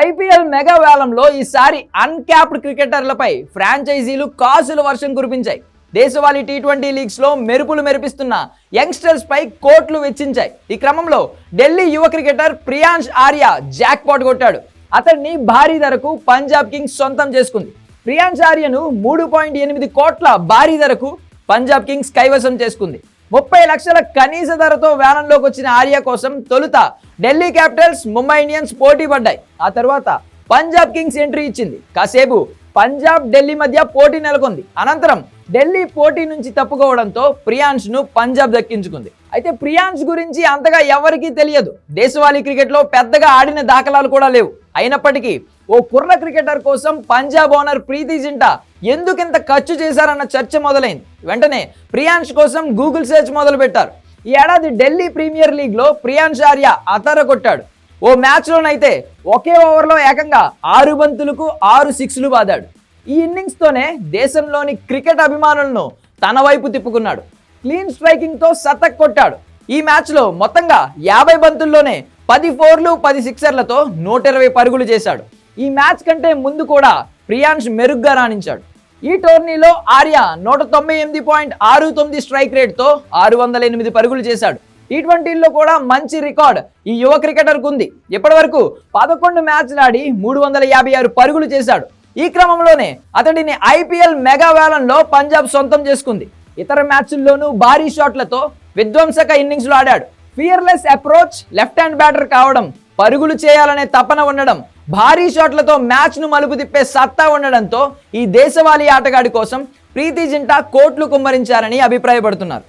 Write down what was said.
IPL mega వేలంలో ఈసారి uncapped క్రికెటర్లపై ఫ్రాంచైజీలు కాసుల వర్షం కురిపించాయి. దేశవాళీ టీ ట్వంటీ లీగ్స్లో మెరుపులు మెరిపిస్తున్న యంగ్స్టర్స్పై కోట్లు వెచ్చించాయి. ఈ క్రమంలో ఢిల్లీ యువ cricketer Priyansh Arya jackpot కొట్టాడు. అతన్ని భారీ ధరకు పంజాబ్ కింగ్స్ సొంతం చేసుకుంది. ప్రియాంష్ ఆర్యను మూడు పాయింట్ ఎనిమిది కోట్ల భారీ ధరకు పంజాబ్ కింగ్స్ కైవసం చేసుకుంది. ముప్పై లక్షల కనీస ధరతో వేలంలోకి వచ్చిన ఆర్య కోసం తొలుత ఢిల్లీ క్యాపిటల్స్ ముంబై ఇండియన్స్ పోటీ పడ్డాయి. ఆ తర్వాత పంజాబ్ కింగ్స్ ఎంట్రీ ఇచ్చింది. కాసేపు పంజాబ్ ఢిల్లీ మధ్య పోటీ నెలకొంది. అనంతరం ఢిల్లీ పోటీ నుంచి తప్పుకోవడంతో ప్రియాంష్ను పంజాబ్ దక్కించుకుంది. అయితే ప్రియాంష్ గురించి అంతగా ఎవరికీ తెలియదు. దేశవాళీ క్రికెట్లో పెద్దగా ఆడిన దాఖలాలు కూడా లేవు. అయినప్పటికీ ఓ కుర్ర క్రికెటర్ కోసం పంజాబ్ ఓనర్ ప్రీతి జింటా ఎందుకింత ఖర్చు చేశారన్న చర్చ మొదలైంది. వెంటనే ప్రియాంష్ కోసం గూగుల్ సెర్చ్ మొదలు పెట్టారు ఈ ఏడాది ఢిల్లీ ప్రీమియర్ లీగ్లో ప్రియాంష్ ఆర్య అతర కొట్టాడు. ఓ మ్యాచ్లోనైతే ఒకే ఓవర్లో ఏకంగా ఆరు బంతులకు ఆరు సిక్స్లు బాదాడు ఈ ఇన్నింగ్స్తోనే దేశంలోని క్రికెట్ అభిమానులను తన వైపు తిప్పుకున్నాడు. క్లీన్ స్ట్రైకింగ్తో శతక్ కొట్టాడు. ఈ మ్యాచ్లో మొత్తంగా యాభై బంతుల్లోనే పది ఫోర్లు పది సిక్సర్లతో నూట ఇరవై పరుగులు చేశాడు. ఈ మ్యాచ్ కంటే ముందు కూడా ప్రియాంష్ మెరుగ్గా రాణించాడు. ఈ టోర్నీలో ఆర్య నూట తొంభై ఎనిమిది పాయింట్ ఆరు తొమ్మిది స్ట్రైక్ రేట్తో ఆరు వందల ఎనిమిది పరుగులు చేశాడు. టీ ట్వంటీల్లో కూడా మంచి రికార్డ్ ఈ యువ క్రికెటర్కు ఉంది. ఇప్పటి వరకు పదకొండు మ్యాచ్లు ఆడి మూడు వందల యాభై ఆరు పరుగులు చేశాడు. ఈ క్రమంలోనే అతడిని ఐపీఎల్ మెగా వేలంలో పంజాబ్ సొంతం చేసుకుంది. ఇతర మ్యాచ్ల్లోనూ భారీ షాట్లతో విధ్వంసక ఇన్నింగ్స్లో ఆడాడు. Fearless approach left hand batter కావడం పరుగులు చేయాలనే తపన ఉండడం భారీ షాట్లతో మ్యాచ్ను మలుపు తిప్పే సత్తా ఉండడంతో ఈ దేశవాళీ ఆటగాడి కోసం ప్రీతి జింటా కోట్లు కుమ్మరించారని అభిప్రాయపడుతున్నారు.